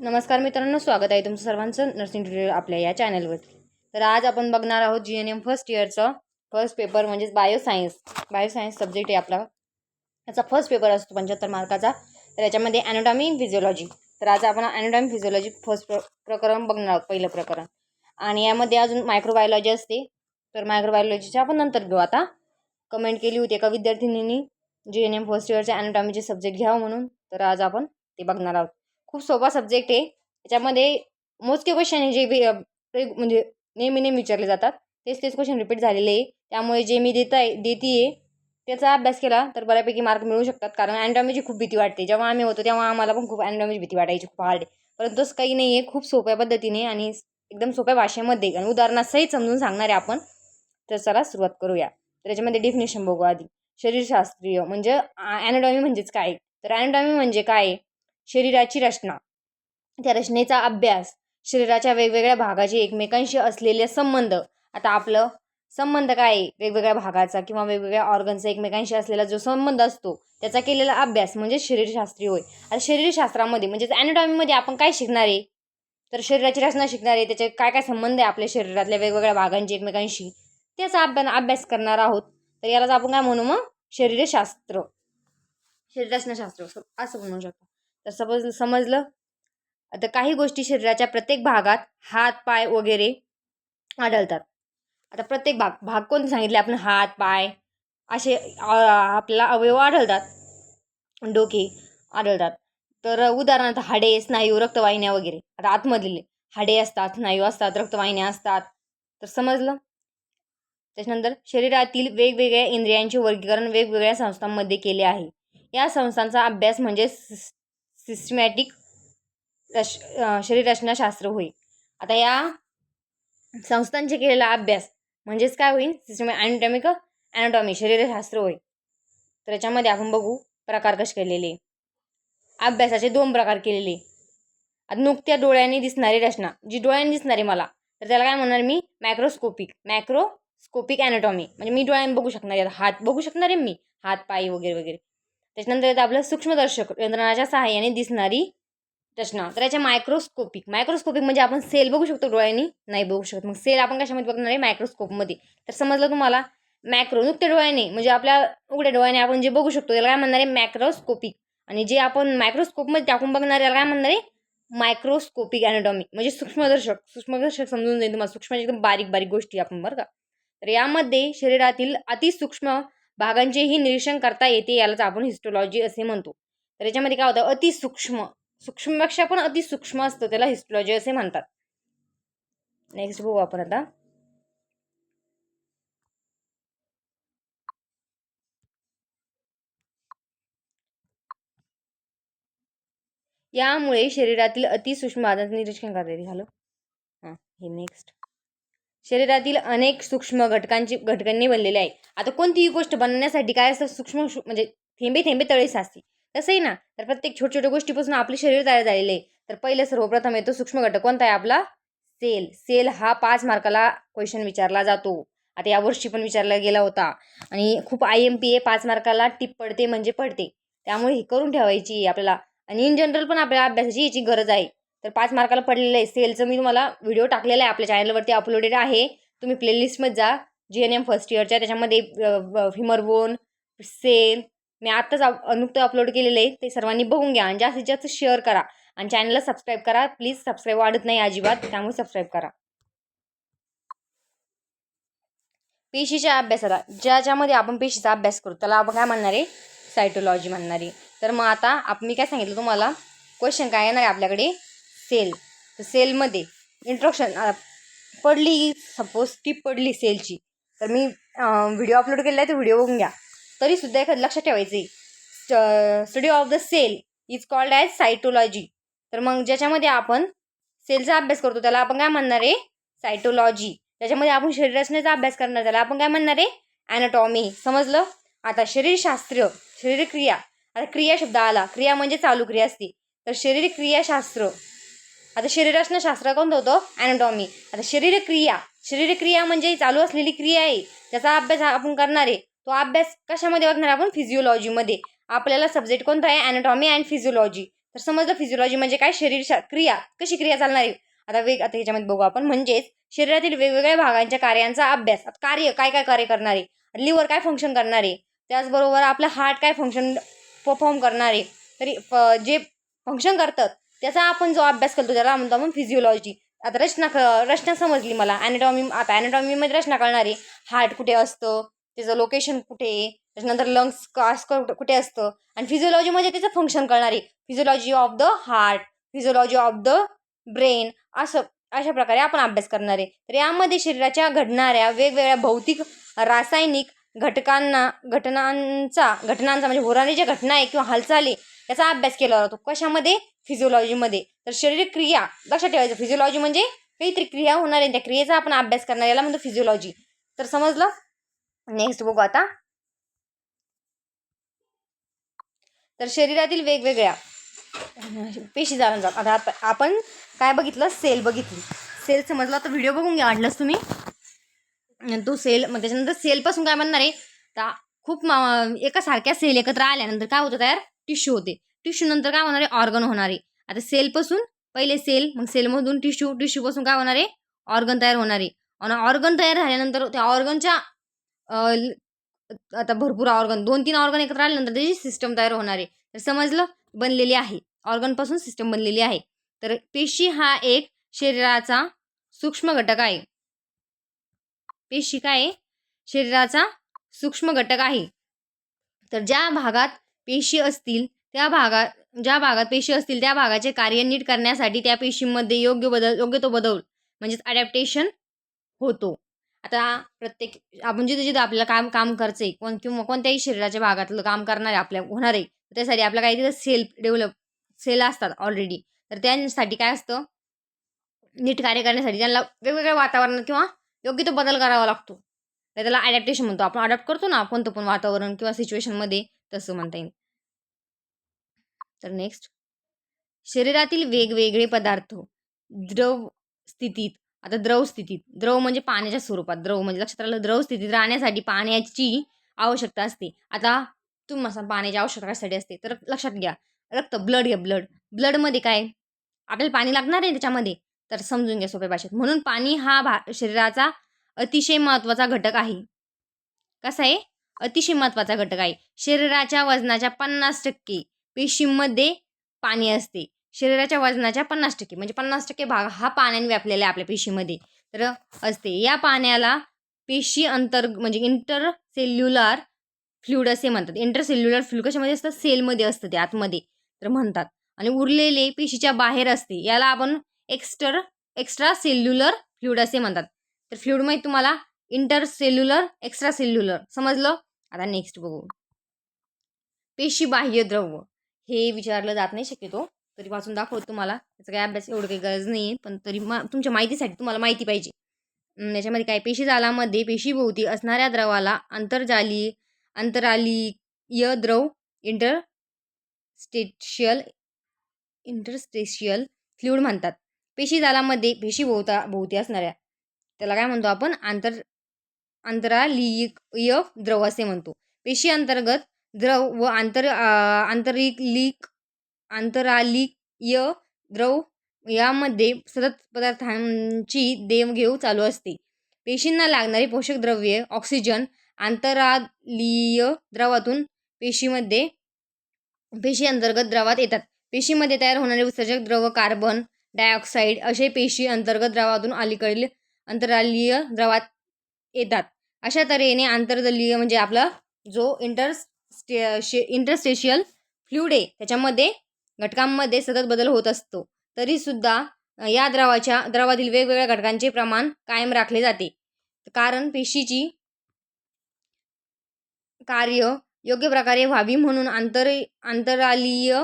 नमस्कार मित्रांनो स्वागत आहे तुमचं सर्वांचं नर्सिंग ट्युटोरियल आपल्या या चॅनलवरती तर आज आपण बघणार आहोत जी एन एम फर्स्ट इयरचं फर्स्ट पेपर म्हणजेच बायोसायन्स बायोसायन्स सब्जेक्ट आहे आपला. याचा फर्स्ट पेपर असतो पंच्याहत्तर मार्काचा. तर याच्यामध्ये ॲनोटॉमी फिजिओलॉजी तर आज आपण ॲनोटॉमी फिजिओलॉजी फर्स्ट प्र प्रकरण बघणार आहोत पहिलं प्रकरण. आणि यामध्ये अजून मायक्रोबायोलॉजी असते. तर मायक्रोबायोलॉजीचे आपण नंतर घेऊ आता. कमेंट केली होती एका विद्यार्थिनींनी जी एन एम फर्स्ट इयरच्या ॲनोटॉमीचे सब्जेक्ट घ्यावं म्हणून. तर आज आपण ते बघणार आहोत. खूप सोपा सब्जेक्ट आहे. त्याच्यामध्ये मोजके क्वेश्चन जे म्हणजे नेहमी नेहमी विचारले जातात. तेच तेच क्वेश्चन रिपीट झालेले आहे. त्यामुळे जे मी देत आहे देते आहे त्याचा अभ्यास केला तर बऱ्यापैकी मार्क मिळू शकतात. कारण अँडॉमीची खूप भीती वाटते. जेव्हा आम्ही होतो तेव्हा आम्हाला पण खूप अँडॉमीची भीती वाटायची खूप हार्ड परंतु तसं काही नाही आहे खूप सोप्या पद्धतीने आणि एकदम सोप्या भाषेमध्ये आणि उदाहरणासहित समजून सांगणार आहे आपण तर चला सुरुवात करूया. तर याच्यामध्ये डेफिनेशन बघू आधी. शरीरशास्त्रीय म्हणजे ॲनोडॉमी म्हणजेच काय? तर ॲनोडॉमी म्हणजे काय? शरीराची रचना. त्या रचनेचा अभ्यास शरीराच्या वेगवेगळ्या भागाचे एकमेकांशी असलेले संबंध. आता आपलं संबंध काय आहे? वेगवेगळ्या भागाचा किंवा वेगवेगळ्या ऑर्गनचा एकमेकांशी असलेला जो संबंध असतो त्याचा केलेला अभ्यास म्हणजे शरीरशास्त्रीय होय. आता शरीरशास्त्रामध्ये म्हणजेच ॲनोटॉमीमध्ये आपण काय शिकणार आहे? तर शरीराची रचना शिकणार आहे त्याचे काय काय संबंध आहे आपल्या शरीरातल्या वेगवेगळ्या भागांचे एकमेकांशी? त्याचा अभ्यास अभ्यास करणार आहोत. तर यालाच आपण काय म्हणू मग? शरीरशास्त्र. शरीररचनाशास्त्र असं असं म्हणू शकतो. तर समज समजलं? आता काही गोष्टी शरीराच्या प्रत्येक भागात हात पाय वगैरे आढळतात. आता प्रत्येक भाग भाग कोणते सांगितले आपण? हात पाय असे आपला अवयव आढळतात. डोके आढळतात. तर उदाहरणार्थ हाडे स्नायू रक्तवाहिन्या वगैरे. आता आतमधले हाडे असतात स्नायू असतात रक्तवाहिन्या असतात. तर समजलं? त्याच्यानंतर शरीरातील वेगवेगळ्या इंद्रियांचे वर्गीकरण वेगवेगळ्या संस्थांमध्ये केले आहे. या संस्थांचा अभ्यास म्हणजे सिस्टमॅटिक रश शरीररचनाशास्त्र होईल. आता या संस्थांचे केलेला अभ्यास म्हणजेच काय होईल? सिस्टम ॲनाटॉमिक ॲनाटॉमी शरीरशास्त्र होईल. तर याच्यामध्ये आपण बघू प्रकार कसे केलेले. अभ्यासाचे दोन प्रकार केलेले. आता नुकत्या डोळ्यांनी दिसणारी रचना. जी डोळ्यांनी दिसणारी मला. तर त्याला काय म्हणणार मी? मॅक्रोस्कोपिक मॅक्रोस्कोपिक ॲनाटॉमी म्हणजे मी डोळ्यांनी बघू शकणार. आहे हात बघू शकणार आहे मी? हात पाय वगैरे वगैरे. त्याच्यानंतर येतं आपलं सूक्ष्मदर्शक यंत्रणाच्या सहाय्याने दिसणारी रचना. तर याच्या मायक्रोस्कोपिक मायक्रोस्कोपिक म्हणजे आपण सेल बघू शकतो डोळ्यांनी. नाही बघू शकत. मग सेल आपण कशामध्ये बघणार आहे? मायक्रोस्कोपमध्ये तर समजलं तुम्हाला? मॅक्रो नुकत्या डोळ्याने. म्हणजे आपल्या उघड्या डोळ्याने आपण जे बघू शकतो त्याला काय म्हणणार आहे? मॅक्रोस्कोपिक आणि जे आपण मायक्रोस्कोपमध्ये टाकून बघणार याला त्याला काय म्हणणार आहे? मायक्रोस्कोपिक ॲनाटॉमी म्हणजे सूक्ष्मदर्शक. सूक्ष्मदर्शक समजून जाईल तुम्हाला. सूक्ष्म म्हणजे एकदम बारीक बारीक गोष्टी आपण बरं का? तर यामध्ये शरीरातील अतिसूक्ष्म भागांचेही निरीक्षण करता येते यालाच आपण हिस्टोलॉजी असे म्हणतो. तर याच्यामध्ये काय होतं अतिसूक्ष्म सूक्ष्मपेक्षा पण अतिसूक्ष्म असतं त्याला हिस्टोलॉजी असे म्हणतात. नेक्स्ट बघू आपण आता. यामुळे शरीरातील अतिसूक्ष्म भागांचे निरीक्षण करता येते. झालं हां हे नेक्स्ट शरीरातील अनेक सूक्ष्म घटकांची घटकांनी बनलेले आहे. आता कोणतीही गोष्ट बनवण्यासाठी काय असतं? सूक्ष्म म्हणजे थेंबे थेंबे तळे साचते तसंही ना तर प्रत्येक छोट्या छोट्या गोष्टीपासून आपले शरीर तयार झालेले आहे. तर पहिलं सर्वप्रथम येतो सूक्ष्म घटक. कोणता आहे आपला? सेल. सेल हा पाच मार्काला क्वेश्चन विचारला जातो. आता यावर्षी पण विचारला गेला होता. आणि खूप आय एम पी ए पाच मार्काला टिप पडते म्हणजे पडते. त्यामुळे ही करून ठेवायची आपल्याला. आणि इन जनरल पण आपल्याला अभ्यासाची याची गरज आहे. तर पाच मार्काला पडलेलं आहे. सेलचं मी तुम्हाला व्हिडिओ टाकलेला आहे. आपल्या चॅनलवरती अपलोडेड आहे. तुम्ही प्लेलिस्टमध्ये जा. जी एन एम फर्स्ट इयरच्या त्याच्यामध्ये फिमरबोन सेल मी आत्ताच नुकतं अपलोड केलेलं आहे. ते सर्वांनी बघून घ्या आणि जास्तीत जास्त शेअर करा. आणि चॅनलला सबस्क्राईब करा. प्लीज सबस्क्राईब वाढत नाही अजिबात. त्यामुळे सबस्क्राईब करा. पेशीच्या अभ्यासाला. ज्याच्यामध्ये आपण पेशीचा अभ्यास करू त्याला आपण काय म्हणणार आहे? सायटोलॉजी म्हणणार आहे. तर मग आता आप मी काय सांगितलं तुम्हाला? क्वेश्चन काय येणार आहे आपल्याकडे? सेल. तर सेलमध्ये इंट्रोडक्शन पडली सपोज की पडली सेलची. तर मी व्हिडिओ अपलोड केला आहे तो व्हिडिओ बघून घ्या. तरीसुद्धा एखादं लक्षात ठेवायचं study of the cell is called as cytology तर मग ज्याच्यामध्ये आपण सेलचा अभ्यास करतो त्याला आपण काय म्हणणार आहे? सायटोलॉजी त्याच्यामध्ये आपण शरीररचनेचा अभ्यास करणार त्याला आपण काय म्हणणार आहे? ॲनाटॉमी समजलं? आता शरीरशास्त्र शरीरक्रिया. आता क्रिया शब्द आला. क्रिया म्हणजे चालू क्रिया असते. तर शरीर क्रियाशास्त्र आता शरीररचनाशास्त्र कोणतं होतं ॲनाटॉमी आता शरीरक्रिया. शरीरक्रिया म्हणजे चालू असलेली क्रिया आहे त्याचा अभ्यास आपण करणार आहे तो अभ्यास कशामध्ये बघणार आपण? फिजिओलॉजीमध्ये आपल्याला सब्जेक्ट कोणता आहे? ॲनाटॉमी अँड फिजिओलॉजी तर समजलं फिजिओलॉजी म्हणजे काय? शरीर शा- क्रिया. कशी क्रिया चालणार आहे? आता वेग आता याच्यामध्ये बघू आपण. म्हणजेच शरीरातील वेगवेगळ्या भागांच्या कार्यांचा अभ्यास. आता कार्य काय काय कार्य करणार? आहे लिव्हर काय फंक्शन करणार? आहे त्याचबरोबर आपलं हार्ट काय फंक्शन परफॉर्म करणार? आहे तरी जे फंक्शन करतात त्याचा आपण जो अभ्यास करतो त्याला म्हणतो आपण फिजिओलॉजी आता रचना क- रचना समजली मला. ॲनाटॉमी आता ॲनाटॉमीमध्ये रचना कळणार आहे. हार्ट कुठे असतं? त्याचं लोकेशन कुठे आहे? त्याच्यानंतर लंग्स कास कुठे असतं? आणि फिजिओलॉजीमध्ये त्याचं फंक्शन कळणार आहे. Physiology of the heart physiology of the brain असं अशा प्रकारे आपण अभ्यास करणार आहे. तर यामध्ये शरीराच्या घडणाऱ्या वेगवेगळ्या भौतिक रासायनिक घटकांना घटनांचा घटनांचा म्हणजे होणारी ज्या घटना आहे किंवा हालचाली याचा अभ्यास केला जातो. कशामध्ये? फिजिओलॉजीमध्ये तर शरीर क्रिया लक्षात ठेवायचं फिजिओलॉजी म्हणजे काहीतरी क्रिया होणार आहे. त्या क्रियेचा आपण अभ्यास करणार याला म्हणतो फिजिओलॉजी तर समजलं? नेक्स्ट बघू आता. तर शरीरातील वेगवेगळ्या पेशी जाणून जात आता आप- आपण काय बघितलं? सेल बघितली. सेल समजलं? तर व्हिडिओ बघून घ्या. वाटलंच तुम्ही. तो सेल मग त्याच्यानंतर सेलपासून काय म्हणणार आहे? तर खूप मा- एका सारख्या सेल एकत्र आल्यानंतर काय होतं तयार? टिश्यू होते. टिश्यू नंतर काय होणार आहे? ऑर्गन होणार आहे. आता सेलपासून पहिले सेल मग सेलमधून टिश्यू टिश्यूपासून काय होणार आहे? ऑर्गन तयार होणार आहे. आणि ऑर्गन तयार झाल्यानंतर त्या ऑर्गनच्या आता भरपूर ऑर्गन दोन तीन ऑर्गन एकत्र आल्यानंतर त्याची सिस्टम तयार होणार आहे. तर समजलं? बनलेली आहे. ऑर्गनपासून सिस्टम बनलेली आहे. तर पेशी हा एक शरीराचा सूक्ष्म घटक आहे. पेशी काय आहे? शरीराचा सूक्ष्म घटक आहे. तर ज्या भागात पेशी असतील त्या भागात ज्या भागात पेशी असतील त्या भागाचे कार्य नीट करण्यासाठी त्या पेशीमध्ये योग्य बदल योग्य तो बदल म्हणजेच अडॅप्टेशन होतो. आता प्रत्येक आपण जिथे जिथे आपल्याला काम काम करायचं आहे कोण किंवा कोणत्याही शरीराच्या भागातलं काम करणार आहे आपल्या होणार आहे त्यासाठी आपल्या काही तिथं सेल डेव्हलप सेल असतात ऑलरेडी तर त्यांसाठी काय असतं? नीट कार्य करण्यासाठी त्यांना वेगवेगळ्या वातावरणात किंवा योग्य तो बदल करावा लागतो. तर त्याला अडॅप्टेशन म्हणतो. आपण अडॅप्ट करतो ना कोणतं पण वातावरण किंवा सिच्युएशनमध्ये तसं म्हणता येईल. तर नेक्स्ट शरीरातील वेगवेगळे पदार्थ द्रव स्थितीत आता द्रव स्थितीत द्रव म्हणजे पाण्याच्या स्वरूपात द्रव म्हणजे लक्षात राहिलं द्रव स्थितीत राहण्यासाठी पाण्याची आवश्यकता असते. आता तुम्ही पाण्याची आवश्यकता कशासाठी असते तर लक्षात घ्या. रक्त ब्लड घ्या ब्लड ब्लडमध्ये काय? आपल्याला पाणी लागणार आहे त्याच्यामध्ये. तर समजून घ्या सोप्या भाषेत. म्हणून पाणी हा भा शरीराचा अतिशय महत्त्वाचा घटक आहे. कसा आहे? अतिशय महत्त्वाचा घटक आहे. शरीराच्या वजनाच्या पन्नास टक्के पेशींमध्ये पाणी असते. शरीराच्या वजनाच्या पन्नास टक्के म्हणजे पन्नास टक्के भाग हा पाण्याने व्यापलेला आहे आपल्या पेशीमध्ये. तर असते. या पाण्याला पेशी अंतर म्हणजे इंटरसेल्युलर सेल्युलर असे म्हणतात. इंटरसेल्युलर सेल्युलर कशामध्ये असतं? सेलमध्ये असतं ते आतमध्ये. तर म्हणतात. आणि उरलेले पेशीच्या बाहेर असते. याला आपण एक्स्टर एक्स्ट्रा सेल्युलर फ्लुइड असे म्हणतात. तर फ्लुइडमध्ये तुम्हाला इंटर सेल्युलर एक्स्ट्रा सेल्युलर समजलं? आता नेक्स्ट बघू. पेशी बाह्य द्रव हे विचारलं जात नाही शक्यतो. तरी वाचून दाखवतो तुम्हाला. त्याचा काही अभ्यास एवढं काही गरज नाही आहे पण तरी मा तुमच्या माहितीसाठी तुम्हाला माहिती पाहिजे. याच्यामध्ये काय? पेशी जालामध्ये पेशीभोवती असणाऱ्या द्रवाला आंतरजाली अंतरालीय द्रव इंटर स्टेशियल इंटरस्टेशियल फ्लुइड म्हणतात. पेशीजालामध्ये पेशी भोवता भोवती असणाऱ्या. त्याला काय म्हणतो आपण? आंतर अंतरालीय द्रव असे म्हणतो. पेशी अंतर्गत द्रव व आंतर आंतरिक आंतरालीय द्रव यामध्ये सतत पदार्थांची देवघेव चालू असते. पेशींना लागणारी पोषक द्रव्ये ऑक्सिजन आंतरालीय द्रवातून पेशीमध्ये पेशी अंतर्गत द्रवात येतात. पेशीमध्ये तयार होणारे उत्सर्जक द्रव कार्बन डायऑक्साईड असे पेशी अंतर्गत द्रवातून अलीकडील अंतरालीय द्रवात येतात. अशा तऱ्हेने आंतरदलीय म्हणजे आपला जो इंटर स्टे शे इंटरस्टेशियल फ्लुइड आहे त्याच्यामध्ये घटकांमध्ये सतत बदल होत असतो. तरीसुद्धा या द्रवाच्या द्रवातील वेगवेगळ्या घटकांचे प्रमाण कायम राखले जाते. कारण पेशीची कार्य योग्य प्रकारे व्हावी म्हणून आंतर आंतरालीय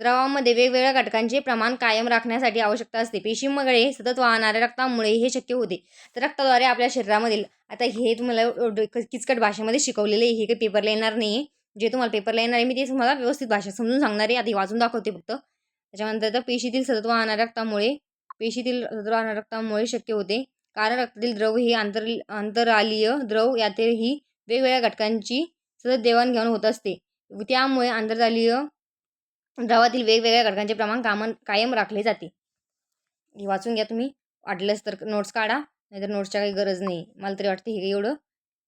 द्रवामध्ये वेगवेगळ्या घटकांचे प्रमाण कायम राखण्यासाठी आवश्यकता असते. पेशीमुळे सतत वाहणाऱ्या रक्तामुळे हे शक्य होते. तर रक्ताद्वारे आपल्या शरीरामधील आता हे तुम्हाला किचकट भाषेमध्ये शिकवलेले आहे, हे काही पेपरला येणार नाही आहे जे तुम्हाला पेपरला येणार आहे मी ते तुम्हाला व्यवस्थित भाषा समजून सांगणार आहे. आधी वाचून दाखवते फक्त. त्याच्यानंतर तर पेशीतील सतत वाहणाऱ्या रक्तामुळे पेशीतील सतत वाहणाऱ्या रक्तामुळे शक्य होते. कारण रक्तातील द्रव हे आंतर अंतरालीय द्रव यातही वेगवेगळ्या घटकांची सतत देवाणघेवाण होत असते. त्यामुळे आंतरजालीय द्रवातील वेगवेगळ्या घटकांचे प्रमाण कामन कायम राखले जाते. हे वाचून घ्या तुम्ही. वाटलंच तर नोट्स काढा नाहीतर नोट्सच्या काही गरज नाही. मला तरी वाटतं हे काही एवढं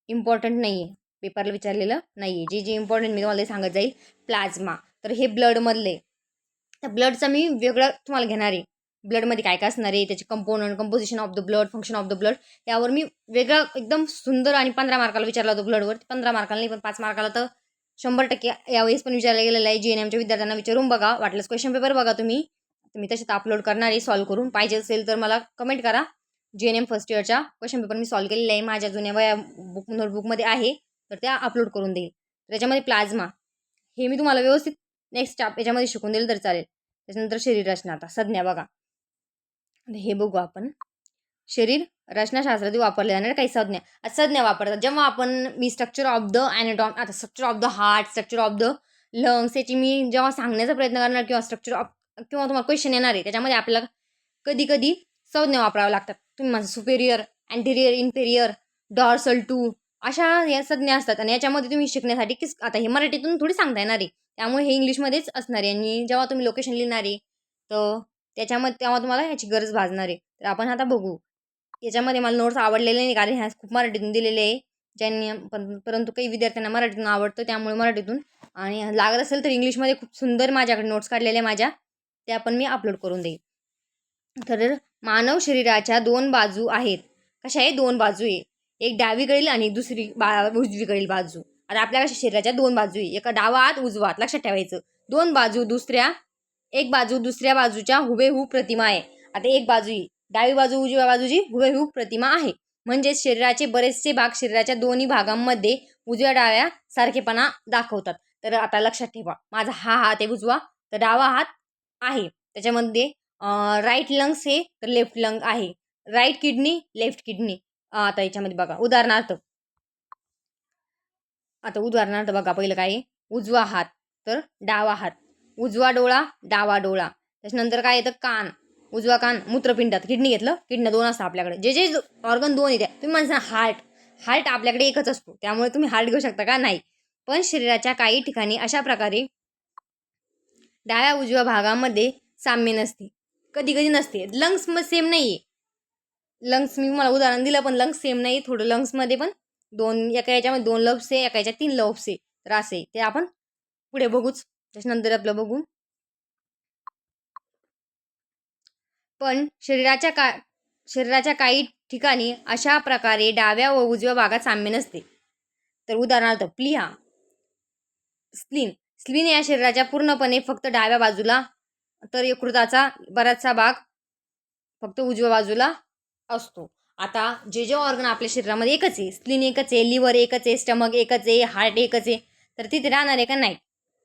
इम्पॉर्टंट नाही आहे पेपरला विचारलेलं नाही आहे जे जे इम्पॉर्टंट मी तुम्हाला ते सांगत जाईल. प्लाझ्मा तर हे ब्लडमधले तर ब्लडचं मी वेगळं तुम्हाला घेणार आहे. ब्लडमध्ये काय काय असणार आहे? त्याचे component composition of the blood function of the blood यावर मी वेगळा एकदम सुंदर आणि पंधरा मार्काला विचारला होतो ब्लडवर पंधरा मार्काला नाही पण पाच मार्काला तर शंभर टक्के यावेळेस पण विचारला गेलेला आहे जी एन एमच्या विद्यार्थ्यांना विचारून बघा. वाटलंच क्वेश्चन पेपर बघा तुम्ही. मी तशात अपलोड करणार आहे सॉल्व करून पाहिजे असेल तर मला कमेंट करा. जी एन एम फर्स्ट इयरच्या क्वेश्चन पेपर मी सॉल्व केलेला आहे. माझ्या जुन्या वया बुक नोटबुकमध्ये आहे. तर त्या अपलोड करून देईल. त्याच्यामध्ये प्लाझ्मा हे मी तुम्हाला व्यवस्थित नेक्स्ट स्टाप याच्यामध्ये शिकून देईल तर चालेल. त्याच्यानंतर शरीर रचना आता. संज्ञा बघा. हे बघू आपण. शरीर रचनाशास्त्रात वापरले जाणारे काही संज्ञा. संज्ञा वापरतात. जेव्हा आपण मी स्ट्रक्चर ऑफ द ॲनाटॉम आता structure of the heart structure of the lungs याची मी जेव्हा सांगण्याचा प्रयत्न करणार किंवा स्ट्रक्चर ऑफ किंवा तुम्हाला क्वेश्चन येणार आहे त्याच्यामध्ये आपल्याला कधी कधी संज्ञा वापराव्या लागतात. तुम्ही माझं superior anterior inferior dorsal to अशा या संज्ञा असतात. आणि याच्यामध्ये तुम्ही शिकण्यासाठी किस आता हे मराठीतून थोडी सांगता येणार आहे. त्यामुळे हे इंग्लिशमध्येच असणार आहे. आणि जेव्हा तुम्ही लोकेशन लिहिणार आहे तर त्याच्यामध्ये तेव्हा तुम्हाला ह्याची गरज भाजणार आहे. तर आपण आता बघू. याच्यामध्ये मला नोट्स आवडलेले नाही कारण ह्या खूप मराठीतून दिलेले आहे. ज्यांनी पण परंतु काही विद्यार्थ्यांना मराठीतून आवडतं त्यामुळे मराठीतून. आणि लागत असेल तर इंग्लिशमध्ये खूप सुंदर माझ्याकडे नोट्स काढलेले माझ्या. त्या पण मी अपलोड करून देईल तर मानव शरीराच्या दोन बाजू आहेत. कशा आहे दोन बाजू आहे. एक डावीकडील आणि दुसरी बा उजवीकडील बाजू. आता आपल्या कशा शरीराच्या दोन बाजू आहे. एका डावा आत उजवा आत लक्षात ठेवायचं. दोन बाजू दुसऱ्या एक बाजू दुसऱ्या बाजूच्या हुबेहूब प्रतिमा आहे. आता एक बाजू डावी बाजू उजव्या बाजूची हुबेहूब प्रतिमा आहे. म्हणजेच शरीराचे बरेचसे भाग शरीराच्या दोन्ही भागांमध्ये उजव्या डाव्या सारखेपणा दाखवतात. तर आता लक्षात ठेवा. माझा हा हात आहे उजवा तर डावा हात आहे. त्याच्यामध्ये राईट लंग्स हे तर लेफ्ट लंग आहे. राईट किडनी लेफ्ट किडनी आता याच्यामध्ये बघा. उदाहरणार्थ. आता उदाहरणार्थ बघा पहिलं काय उजवा हात तर डावा हात. उजवा डोळा डावा डोळा. त्याच्यानंतर काय येतं? कान. उजवा कान मूत्रपिंडात किडनी घेतलं किडनी दोन असतं आपल्याकडे. जे जे ऑर्गन दोन येते तुम्ही म्हणता हार्ट हार्ट आपल्याकडे एकच असतो. त्यामुळे तुम्ही हार्ट घेऊ शकता का? नाही. पण शरीराच्या काही ठिकाणी अशा प्रकारे डाव्या उजव्या भागामध्ये साम्य नसते. कधी कधी नसते. लंग्स मग सेम नाही आहे लंग्स मी मला उदाहरण दिलं पण लंग्स सेम नाही थोडं लंग्समध्ये पण दोन एका याच्यामध्ये दोन लव्स आहे एका याच्यात तीन लव्स आहे. तर असे ते आपण पुढे बघूच. त्याच्यानंतर आपलं बघू. पण शरीराच्या का शरीराच्या काही ठिकाणी अशा प्रकारे डाव्या व उजव्या भागात साम्य नसते. तर उदाहरणार्थ प्लिहा स्लिन. स्लिन या शरीराच्या पूर्णपणे फक्त डाव्या बाजूला तर यकृताचा बराचसा भाग फक्त उजव्या बाजूला असतो. आता जे जे ऑर्गन आपल्या शरीरामध्ये एकच आहे स्लिन एकच आहे लिव्हर एकच आहे स्टमक एकच आहे हार्ट एकच आहे तर तिथे राहणार आहे का नाही?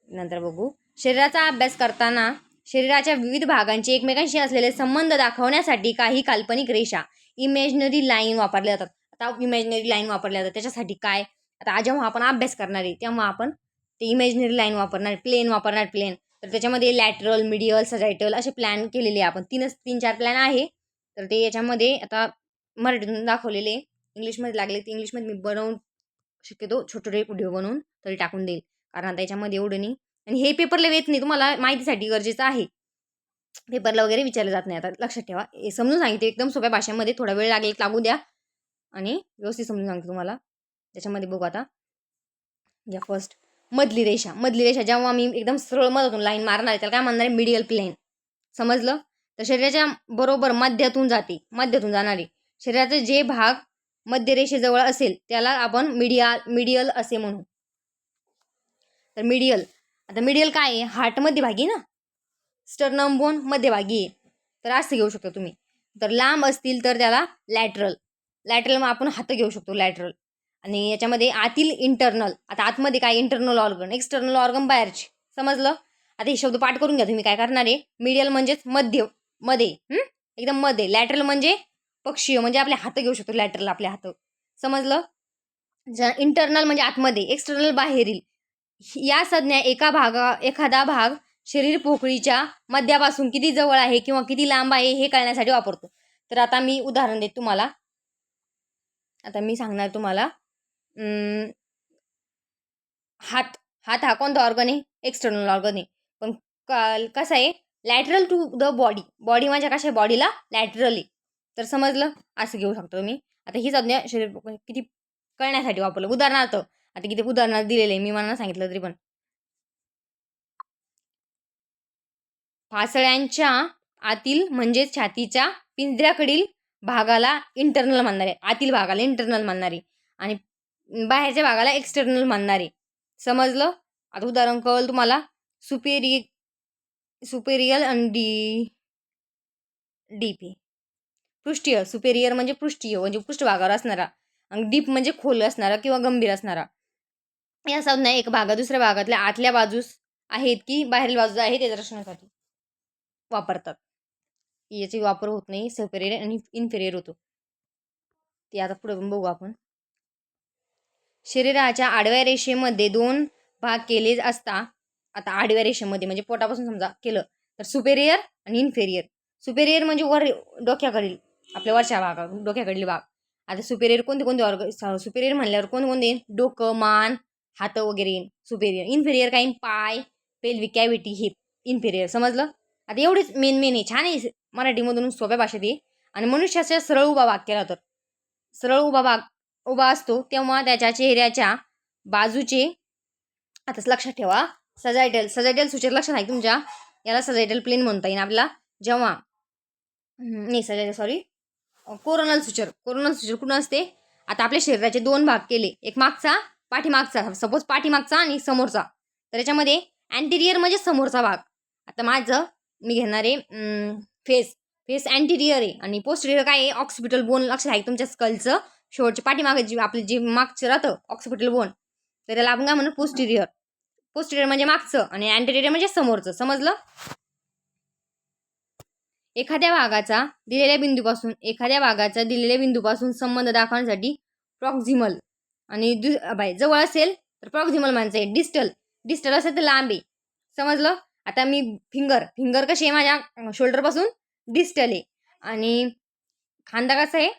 नंतर बघू. शरीराचा अभ्यास करताना शरीराच्या विविध भागांचे एकमेकांशी असलेले संबंध दाखवण्यासाठी काही काल्पनिक रेषा इमॅजिनरी लाईन वापरल्या जातात. आता इमॅजिनरी लाईन वापरल्या जातात. त्याच्यासाठी काय? आता जेव्हा आपण अभ्यास करणार आहे तेव्हा आपण ते इमॅजिनरी लाईन वापरणार प्लेन वापरणार प्लेन तर त्याच्यामध्ये लॅटरल मिडियल सजायटल असे प्लॅन केलेले आहे आपण. तीनच तीन चार प्लॅन आहे. तर ते याच्यामध्ये आता मराठीतून दाखवलेले. इंग्लिशमध्ये लागले. ते इंग्लिशमध्ये मी बनवून शक्यतो छोटे छोटे व्हिडिओ बनवून तरी टाकून देईल. कारण आता याच्यामध्ये एवढं नाही. आणि हे पेपरला येत नाही तुम्हाला माहितीसाठी गरजेचं आहे. पेपरला वगैरे विचारलं जात नाही. आता लक्षात ठेवा. हे समजून सांगते एकदम सोप्या भाषेमध्ये थोडा वेळ लागेल लागू द्या. आणि व्यवस्थित समजून सांगते तुम्हाला. त्याच्यामध्ये बघू आता. या फर्स्ट मधली रेषा. मधली रेषा जेव्हा मी एकदम सरळ मधातून लाईन मारणार आहे त्याला काय म्हणणार आहे? मिडियल प्लेन समजलं? तर शरीराच्या बरोबर मध्यातून जाते. मध्यातून जाणारी. शरीराचे जे भाग मध्यरेषेजवळ असेल त्याला आपण मीडिया मिडियल असे म्हणू. तर मिडियल आता मिडियल काय आहे? हार्ट मध्यभागी ना? स्टर्नम बोन मध्यभागी आहे. तर असं घेऊ शकतो तुम्ही. तर लांब असतील तर त्याला लॅटरल लॅटरल मग आपण हात घेऊ शकतो लॅटरल आणि याच्यामध्ये आतील इंटरनल आता आतमध्ये काय? इंटरनल ऑर्गन एक्सटर्नल ऑर्गन बाहेरचे. समजलं? आता हे शब्द पाठ करून घ्या तुम्ही. काय करणार आहे? मिडियल म्हणजेच मध्यमध्ये. एकदम मध्ये. लॅटरल म्हणजे पक्षीय. म्हणजे आपले हात घेऊ शकतो लॅटरल आपले हात. समजलं? ज इंटरनल म्हणजे आतमध्ये. एक्सटर्नल बाहेरील. या संज्ञा एका भागा एखादा भाग शरीर पोकळीच्या मध्यापासून किती जवळ आहे किंवा किती लांब आहे हे कळण्यासाठी वापरतो. तर आता मी उदाहरण देत तुम्हाला. आता मी सांगणार तुम्हाला. हात हात हा कोणता ऑर्गन आहे? एक्सटर्नल ऑर्गन आहे. पण कसं आहे? Lateral to the body body म्हणजे कशा आहे? बॉडीला लॅटरल आहे. तर समजलं? असं घेऊ शकतो तुम्ही आता ही संज्ञा शरीर किती कळण्यासाठी वापरलं. उदाहरणार्थ आता किती उदाहरणार्थ दिलेले आहे मी मला सांगितलं तरी पण. फासळ्यांच्या आतील म्हणजेच छातीच्या पिंजऱ्याकडील भागाला इंटरनल मानणारे. आतील भागाला इंटरनल मानणारे. आणि बाहेरच्या भागाला एक्सटर्नल मानणारे. समजलं? आता उदाहरण कळलं तुम्हाला. सुपेरि सुपेरियल आणि डी डीप आहे पृष्ठीय. सुपेरियर म्हणजे पृष्ठीय म्हणजे पृष्ठभागावर असणारा. आणि डीप म्हणजे खोल असणारा किंवा गंभीर असणारा. या संज्ञा एक भागा दुसऱ्या भागातल्या आतल्या बाजूस आहेत की बाहेरील बाजूस आहेत ते दर्शनासाठी वापरतात. याची वापर होत नाही सपेरियर आणि इन्फेरियर होतो. ते आता पुढे पण बघू आपण. शरीराच्या आडव्या रेषेमध्ये दोन भाग केले असता आता आडव्या रेषेमध्ये म्हणजे पोटापासून समजा केलं तर सुपेरियर आणि इन्फेरियर सुपेरियर म्हणजे वर डोक्याकडील आपल्या वरच्या भागा डोक्याकडील भाग. आता सुपेरियर कोणते कोणते ऑर्ग सुपेरियर म्हणल्यावर कोणकोणते? कोणते डोकं मान हात वगैरे येईन सुपेरियर इन्फेरियर काय पाय पेल्विक कॅव्हिटी हिप इन्फेरियर समजलं? आता एवढेच मेन मेन आहे. छान आहे. मराठीमधून सोप्या भाषेत आहे आणि मनुष्याचा सरळ उभा भाग केला तर. सरळ उभा भाग उभा असतो तेव्हा त्याच्या चेहऱ्याच्या बाजूचे आताच लक्षात ठेवा. सजायटल सजायटल सूचक लक्षात आहे तुमच्या? याला सजायटल प्लेन म्हणता येईल आपला जेव्हा नाही sagittal sorry coronal suture coronal suture कुठं असते? आता आपल्या शरीराचे दोन भाग केले. एक मागचा पाठीमागचा सपोज पाठीमागचा आणि समोरचा. तर याच्यामध्ये अँटिरियर म्हणजे समोरचा भाग. आता माझं मी घेणार आहे फेस फेस अँटिरियर आहे आणि पोस्टिरियर काय आहे? ऑक्सिपिटल बोन लक्षात आहे तुमच्या स्कलचं शेवटच्या पाठीमागे जी आपलं जे मागचं राहतं ऑक्सिपिटल बोन तर त्याला आपण काय म्हणू? पोस्टिरियर पोस्टिरियर म्हणजे मागचं आणि अँटेरियर म्हणजे समोरचं. समजलं? एखाद्या भागाचा दिलेल्या बिंदूपासून एखाद्या भागाचा दिलेल्या बिंदूपासून संबंध दाखवण्यासाठी प्रॉक्झिमल आणि दु बाय जवळ असेल तर प्रॉक्झिमल माणसं आहे डिस्टल. डिस्टल असेल तर लांब आहे. समजलं? आता मी फिंगर फिंगर कशी आहे माझ्या शोल्डरपासून? डिस्टल आहे. आणि खांदा कसा आहे?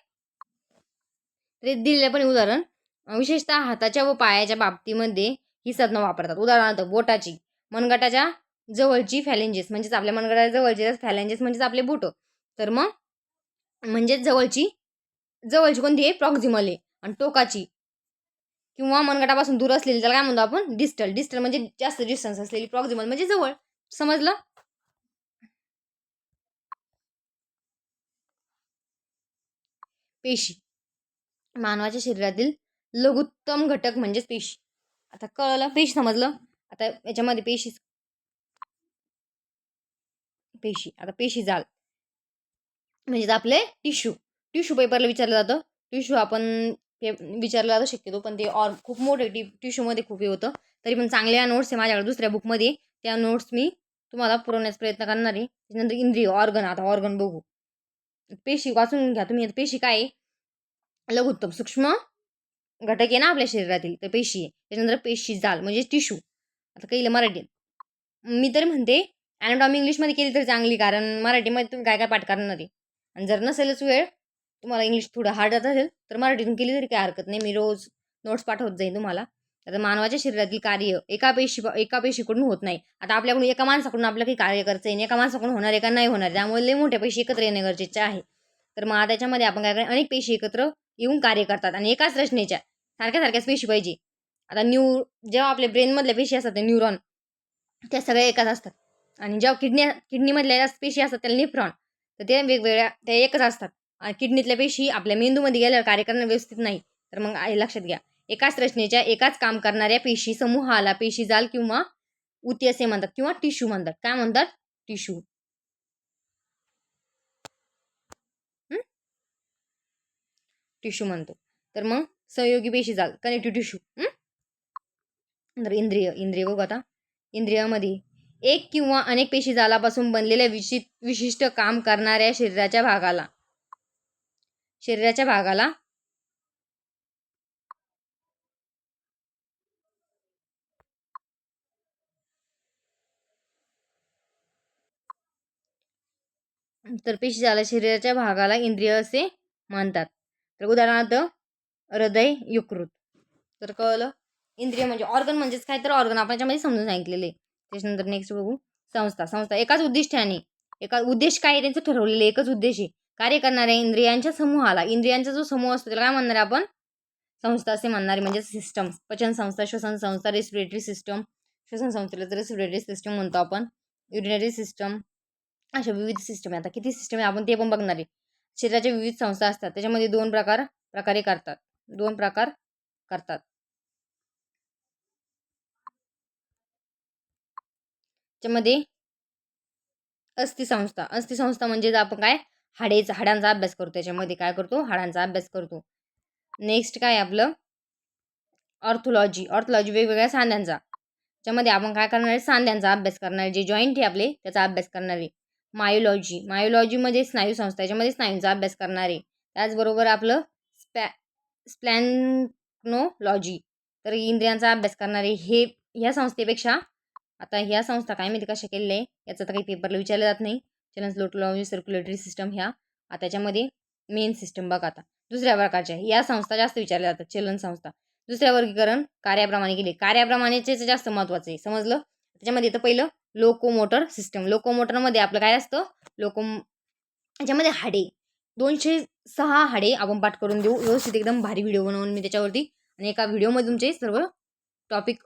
ते दिलेलं पण उदाहरण. विशेषतः हाताच्या व पायाच्या बाबतीमध्ये ही संज्ञा वापरतात. उदाहरणार्थ बोटाची. मनगटाच्या जवळची फॅलेंजेस म्हणजेच आपल्या मनगटाच्या जवळचे फॅलेंजेस म्हणजेच आपले बोट. तर मग म्हणजेच जवळची जवळची कोणती आहे? प्रॉक्झिमल आहे. आणि टोकाची. किंवा मनगटापासून दूर असलेली त्याला काय म्हणतो आपण? डिस्टल डिस्टल म्हणजे जास्त डिस्टन्स असलेली प्रॉक्झिमल म्हणजे जवळ. समजलं? पेशी. मानवाच्या शरीरातील लघुत्तम घटक म्हणजेच पेशी. आता कळलं? पेशी समजलं? आता याच्यामध्ये पेशी पेशी. आता पेशी जाल. म्हणजेच आपले टिश्यू टिश्यू पेपरला विचारलं जातं. टिश्यू आपण हे विचारलं जातं शक्यतो पण ते ऑर खूप मोठे टी टिश्यूमध्ये खूप हे होतं. तरी पण चांगल्या नोट्स आहे माझ्याकडे दुसऱ्या बुकमध्ये त्या नोट्स मी तुम्हाला पुरवण्याचा प्रयत्न करणार आहे. त्याच्यानंतर इंद्रिय ऑर्गन आता ऑर्गन बघू. पेशी वाचून घ्या तुम्ही. आता पेशी काय आहे? लघुत्तम सूक्ष्म घटक आहे ना आपल्या शरीरातील तर पेशी आहे. त्याच्यानंतर पेशी जाल म्हणजे टिश्यू आता काही मराठीत. मी तर म्हणते ॲनॉटॉमी इंग्लिशमध्ये केली तर चांगली कारण मराठीमध्ये तुम्ही काय काय पाठ करणार आहे? आणि जर नसेलच वेळ तुम्हाला इंग्लिश थोडं हार्ड जात असेल तर मराठीतून केली तरी काय हरकत नाही. मी रोज नोट्स पाठवत जाईन तुम्हाला. आता मानवाच्या शरीरातील कार्य एका पेशी एका पेशीकडून होत नाही. आता आपल्याकडून एका माणसाकडून आपलं काही कार्य करायचं आहे एका माणसाकडून होणार आहे का नाही होणार त्यामुळे लय मोठ्या पेशी एकत्र येणे गरजेचे आहे. तर मग त्याच्यामध्ये आपण काय करायचं अनेक पेशी एकत्र येऊन कार्य करतात आणि एकाच रचनेच्या सारख्या सारख्याच पेशी पाहिजे. आता न्यू जेव्हा आपल्या ब्रेनमधल्या पेशी असतात ते न्यूरॉन त्या सगळ्या एकाच असतात. आणि जेव्हा किडनी किडनीमधल्या पेशी असतात त्याला निफ्रॉन तर ते वेगवेगळ्या त्या एकच असतात. किडनीतल्या पेशी आपल्या मेंदूमध्ये गेल्यावर कार्य करणं व्यवस्थित नाही. तर मग लक्षात घ्या. एकाच रचनेच्या एकाच काम करणाऱ्या पेशी समूहाला पेशी जाल किंवा उती असे म्हणतात किंवा टिश्यू म्हणतात. काय म्हणतात? टिश्यू. टिश्यू म्हणतो. तर मग सहयोगी पेशी जाल. Connective tissue. तर इंद्रिय इंद्रिय बघू आता. इंद्रियामध्ये एक किंवा अनेक पेशी जालापासून बनलेल्या विशि विशिष्ट काम करणाऱ्या शरीराच्या भागाला शरीराच्या भागाला. तर पेशी शरीराच्या भागाला इंद्रिय असे म्हणतात तर उदाहरणार्थ हृदय यकृत. तर कळलं? इंद्रिय म्हणजे ऑर्गन म्हणजेच काय? तर ऑर्गन आपण याच्यामध्ये समजून सांगितलेले. त्याच्यानंतर नेक्स्ट बघू. संस्था. संस्था. एकाच उद्दिष्टाने. एका उद्देश काय आहे? त्यांचं ठरवलेलं एकच उद्देश आहे. कार्य करणाऱ्या इंद्रियांच्या समूहाला इंद्रियांचा जो समूह असतो त्याला काय म्हणणार आहे आपण? संस्था असे म्हणणारे म्हणजे सिस्टम पचन संस्था श्वसन संस्था रेस्पिरेटरी सिस्टम श्वसन संस्थेला तर रेस्पिरेटरी सिस्टम म्हणतो आपण. युरिनरी सिस्टम अशा विविध सिस्टम आहे. आता किती सिस्टम आहे आपण ते पण बघणार आहे. शरीराच्या विविध संस्था असतात. त्याच्यामध्ये दोन प्रकार प्रकारे करतात. दोन प्रकार करतात. त्याच्यामध्ये अस्थिसंस्था. अस्थिसंस्था म्हणजे आपण काय? हाडेचा हाडांचा अभ्यास करतो त्याच्यामध्ये काय करतो? हाडांचा अभ्यास करतो. नेक्स्ट काय आपलं? ऑर्थोलॉजी ऑर्थोलॉजी वेगवेगळ्या सांध्यांचा. त्याच्यामध्ये आपण काय करणार आहे? सांध्यांचा अभ्यास करणार जे जॉईंट आहे आपले त्याचा अभ्यास करणारे मायोलॉजी मायोलॉजीमध्ये स्नायू संस्था याच्यामध्ये स्नायूंचा अभ्यास करणारे त्याचबरोबर आपलं स्पॅ स्प्लॅनोलॉजी तर इंद्रियांचा अभ्यास करणारे हे ह्या संस्थेपेक्षा आता ह्या संस्था काय माहिती कशा केलेल्या आहे? याचा तर काही पेपरला विचारलं जात नाही. चलन लोटोलॉजी सर्क्युलेटरी सिस्टम ह्या आता त्याच्यामध्ये मेन सिस्टम बघ आता. दुसऱ्या प्रकारच्या या संस्था जास्त विचारल्या जातात चलन संस्था. दुसऱ्या वर्गीकरण कार्याप्रमाणे केले. कार्याप्रमाणेचे जास्त महत्त्वाचं आहे समजलं? त्याच्यामध्ये तर पहिलं लोकोमोटर सिस्टम लोकोमोटरमध्ये आपलं काय असतं? लोको याच्यामध्ये हाडे. दोनशे सहा हाडे आपण पाठ करून देऊ. व्यवस्थित एकदम भारी व्हिडिओ बनवून मी त्याच्यावरती आणि एका व्हिडिओमध्ये तुमचे सर्व टॉपिक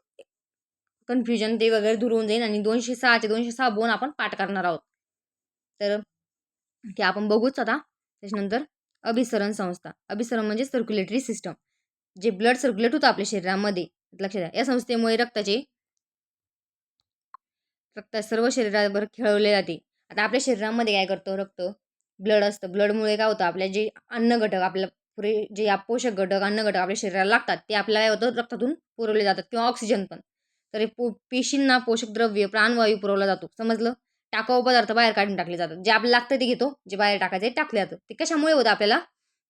कन्फ्युजन ते वगैरे दूर होऊन जाईल आणि दोनशे सहाचे दोनशे सहा बोन आपण पाठ करणार आहोत. तर ते आपण बघूच आता त्याच्यानंतर अभिसरण संस्था. अभिसरण म्हणजे सर्क्युलेटरी सिस्टम जे ब्लड सर्क्युलेट होतं आपल्या शरीरामध्ये लक्षात द्या या संस्थेमुळे रक्ताचे रक्त सर्व शरीरावर खेळवले जाते. आता आपल्या शरीरामध्ये काय करतो रक्त? ब्लड असतं. ब्लडमुळे काय होतं? आपल्या जे अन्न घटक आपल्या पुरे जे या पोषक घटक अन्न घटक आपल्या शरीराला लागतात ते आपल्याला काय होतं? रक्तातून पुरवले जातात किंवा ऑक्सिजन पण. तर हे पो पेशींना पोषक द्रव्य प्राणवायू पुरवला जातो. समजलं? टाकाऊ पदार्थ बाहेर काढून टाकले जातात. जे आपल्याला लागतं ते घेतो जे बाहेर टाकायचं ते टाकले जातं. ते कशामुळे होतं आपल्याला?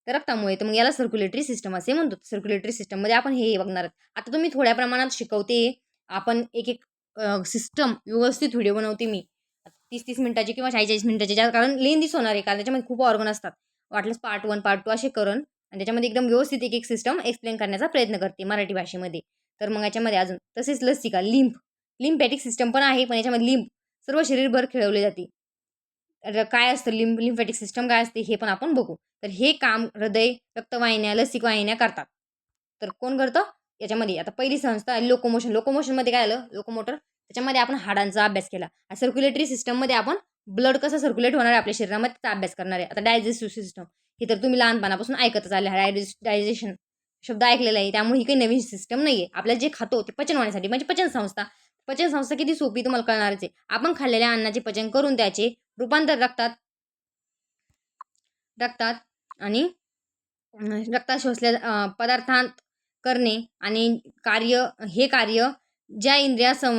तर रक्तामुळे. तर मग याला सर्क्युलेटरी सिस्टम असे म्हणतो सर्क्युलेटरी सिस्टममध्ये आपण हे बघणार आहोत. आता तुम्ही थोड्या प्रमाणात शिकवते. आपण एक एक सिस्टम व्यवस्थित व्हिडिओ बनवते मी. तीस तीस मिनिटाची किंवा चाळीस चाळीस मिनिटाची. ज्या कारण लेंदीच होणार आहे. कारण त्याच्यामध्ये खूप ऑर्गन असतात. वाटलंच पार्ट वन पार्ट टू असे करून. आणि त्याच्यामध्ये एकदम व्यवस्थित एक एक सिस्टम एक्सप्लेन करण्याचा प्रयत्न करते मराठी भाषेमध्ये. तर मग याच्यामध्ये अजून तसेच लसिका लिंप लिम्पॅटिक सिस्टम पण आहे पण याच्यामध्ये लिंप सर्व शरीरभर खेळवले जाते. काय असतं लिंब लिम्फॅटिक सिस्टम काय असते हे पण आपण बघू. तर हे काम हृदय रक्तवाहिन्या लसिक वाहिन्या करतात. तर कोण करतं? याच्यामध्ये. आता पहिली संस्था लोकोमोशन. लोकोमोशनमध्ये काय आलं लोकोमोटर. त्याच्यामध्ये आपण हाडांचा अभ्यास केला. सर्क्युलेटरी सिस्टममध्ये आपण ब्लड कसं सर्क्युलेट होणार आहे आपल्या शरीरामध्ये त्याचा अभ्यास करणार आहे. आता डायजेस्टिव्ह सिस्टम हे तर तुम्ही लहानपणापासून ऐकतच आले. डायजेस डायजेशन शब्द ऐकलेला आहे. त्यामुळे ही काही नवीन सिस्टम नाही आहे आपल्याला जे खातो ते पचन होण्यासाठी म्हणजे पचन संस्था पचन संस्था किती सोपी तुम्हाला कळणारच आहे. आपण खाल्लेल्या अन्नाचे पचन करून त्याचे रूपांतर रक्तात रक्तात आणि रक्तात शोषल्या पदार्थांत करणे आणि कार्य हे कार्य ज्या इंद्रिया सम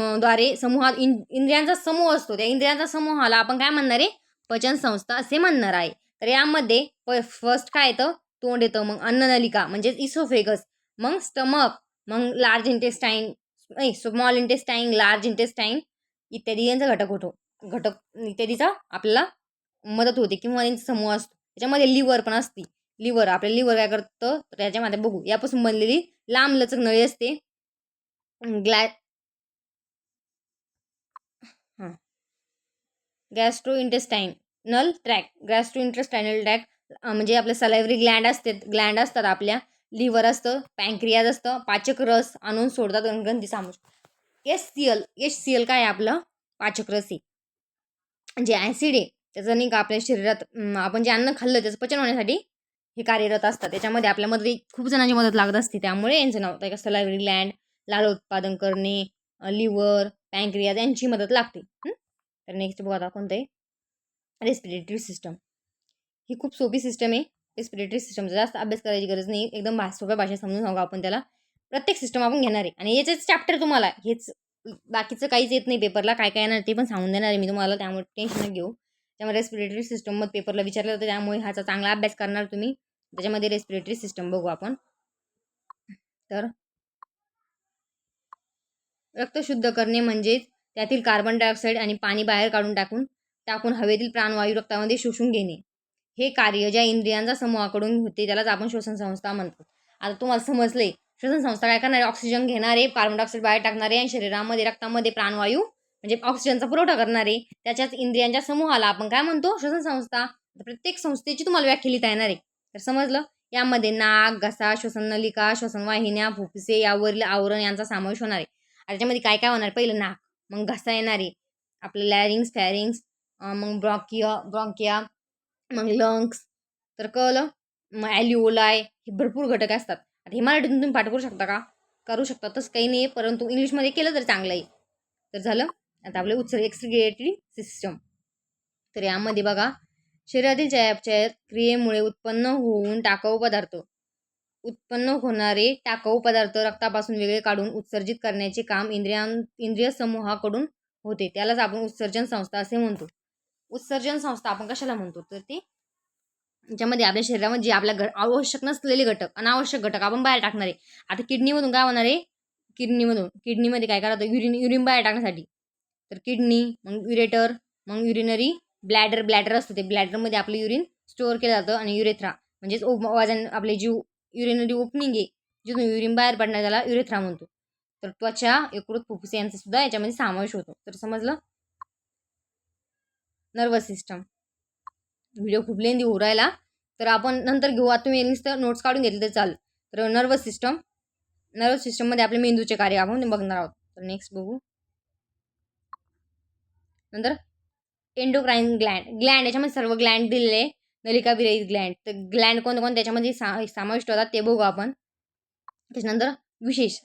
समूहात इंद्रियांचा समूह असतो. त्या इंद्रियांचा समूहाला आपण काय म्हणणार आहे? पचन संस्था असे म्हणणार आहे. तर यामध्ये प फर्स्ट काय येतं? तोंड येतं. मग अन्ननलिका म्हणजेच इसोफेगस मग स्टमक मग large intestine small intestine large intestine इत्यादी यांचा घटक होतो. घटक इत्यादीचा आपल्याला मदत होते किंवा यांचा समूह असतो. त्याच्यामध्ये लिव्हर पण असते. लिव्हर आपल्या लिव्हर काय करतं? तर याच्यामध्ये बघू. यापासून बनलेली लांब लचक नळी असते. ग्लॅ हां. Gastro intestinal tract gastro intestinal tract म्हणजे आपल्या सलायवरी ग्लँड असते. ग्लँड असतात आपल्या. लिव्हर असतं पँक्रियाज असतं पाचक रस आणून सोडतात ग्रंथी सामुष S C L S C L काय आहे आपलं? पाचक रस आहे जे ॲसिड आहे त्याचं नाही का आपल्या शरीरात आपण जे अन्न खाल्लं त्याचं पचन होण्यासाठी हे कार्यरत असतात. त्याच्यामध्ये आपल्या मदत खूप जणांची मदत लागत असते. त्यामुळे यांचं नाव काय का ग्लँड लाळ उत्पादन करणे लिव्हर पँक्रियाज यांची मदत लागते. तर नेक्स्ट बघा आता कोणतं आहे. रेस्पिरेटरी सिस्टम ही खूप सोपी सिस्टम आहे. रेस्पिरेटरी सिस्टमचा जास्त अभ्यास करायची गरज नाही एकदम भा सोप्या भाषेत समजून सांगू आपण त्याला. प्रत्येक सिस्टम आपण घेणार आहे. आणि याचेच चॅप्टर तुम्हाला हेच बाकीचं काहीच येत नाही पेपरला काय काय येणार ते पण सांगून देणार आहे मी तुम्हाला. त्यामुळे टेन्शन घेऊ. त्यामुळे रेस्पिरेटरी सिस्टममध्ये पेपरला विचारलं होतं त्यामुळे ह्याचा चांगला अभ्यास करणार तुम्ही. त्याच्यामध्ये रेस्पिरेटरी सिस्टम बघू आपण. तर रक्त शुद्ध करणे म्हणजे त्यातील कार्बन डायऑक्साईड आणि पाणी बाहेर काढून टाकून टाकून हवेतील प्राणवायू रक्तामध्ये शोषून घेणे. हे कार्य ज्या इंद्रियांचा समूहाकडून होते त्यालाच आपण श्वसन संस्था म्हणतो. आता तुम्हाला समजले श्वसन संस्था काय करणारे? ऑक्सिजन घेणारे कार्बन डायऑक्साईड बाहेर टाकणारे आणि शरीरामध्ये रक्तामध्ये प्राणवायू म्हणजे ऑक्सिजनचा पुरवठा करणारे त्याच्याच इंद्रियांच्या समूहाला आपण काय म्हणतो? श्वसन संस्था. तर प्रत्येक संस्थेची तुम्हाला व्याख्या लिहिता येणार आहे. तर समजलं? यामध्ये नाक घसा श्वसन नलिका श्वसन वाहिन्या फुफ्फुसे यावरील आवरण यांचा समावेश होणार आहे. त्याच्यामध्ये काय काय होणार? पहिलं नाक मग घसा येणार आहे. आपलं लॅरिंग्स फॅरिंग्स मग ब्रॉकिया ब्रॉकिया मग लंग्स तर कळलं मग ॲलिओलाय हे भरपूर घटक असतात. आता हे मराठीतून तुम्ही पाठ करू शकता का? करू शकता तसं काही नाही परंतु इंग्लिशमध्ये केलं तर चांगलं आहे तर झालं आता आपले उत्सर्ग एक्सग्रेटरी सिस्टम तर यामध्ये बघा शरीरातील चयापचय क्रियेमुळे उत्पन्न होऊन टाकाऊ पदार्थ. उत्पन्न होणारे टाकाऊ पदार्थ रक्तापासून वेगळे काढून उत्सर्जित करण्याचे काम इंद्रियां इंद्रिय समूहाकडून होते. त्यालाच आपण उत्सर्जन संस्था असे म्हणतो. उत्सर्जन संस्था आपण कशाला म्हणतो? तर ते ज्यामध्ये आपल्या शरीरामध्ये जे आपल्या घ आवश्यक नसलेले घटक अनावश्यक घटक आपण बाहेर टाकणार आहे. आता किडनीमधून काय होणार आहे? किडनीमधून किडनीमध्ये काय करावं? युरिन युरिन बाहेर टाकण्यासाठी. तर किडनी मग युरेटर मग युरिनरी ब्लॅडर ब्लॅडर असतं ते. ब्लॅडरमध्ये आपलं युरिन स्टोअर केलं जातं आणि युरेथ्रा म्हणजेच ओप वजन आपले जीव युरिनरी ओपनिंग आहे. जिथून युरिन बाहेर पडणार त्याला युरेथ्रा म्हणतो. तर त्वचा यकृत फुफ्फुसे यांचा सुद्धा याच्यामध्ये समावेश होतो. तर समजलं? Nervous system. व्हिडिओ खूप लेंदी होऊ राहिला तर आपण नंतर घेऊ. आता तुम्ही नुसतं नोट्स काढून घेतले तर चालेल. तर नर्वस सिस्टम. नर्वस सिस्टममध्ये आपले मेंदूचे कार्य आपण बघणार आहोत. तर नेक्स्ट बघू. नंतर एंडोक्राईन ग्लँड ग्लँड याच्यामध्ये सर्व ग्लँड दिलेले नलिका विरहित ग्लँड तर ग्लँड कोणते कोण त्याच्यामध्ये सा समाविष्ट होतात ते बघू आपण. त्याच्यानंतर विशेष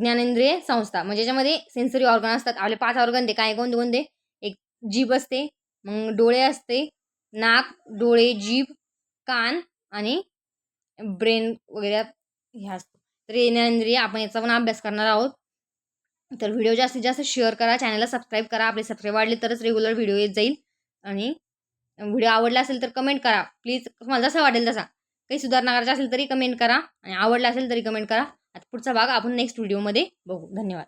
ज्ञानेंद्रिय संस्था म्हणजे याच्यामध्ये सेन्सरी ऑर्गन असतात. आपले पाच ऑर्गन ते काय कोणते कोणते? जीभ असते मग डोळे असते नाक डोळे जीभ कान आणि ब्रेन वगैरे हे असतो. तर येण्यांद्रिय आपण याचा पण अभ्यास करणार आहोत. तर व्हिडिओ जास्तीत जास्त शेअर करा चॅनलला सबस्क्राईब करा आपले सबस्क्राईब वाढले तरच रेग्युलर व्हिडिओ येत जाईल. आणि व्हिडिओ आवडला असेल तर कमेंट करा. प्लीज तुम्हाला जसा वाटेल तसा. काही सुधारणा करायची असेल तरी कमेंट करा आणि आवडला असेल तरी कमेंट करा. आता पुढचा भाग आपण नेक्स्ट व्हिडिओमध्ये बघू. धन्यवाद.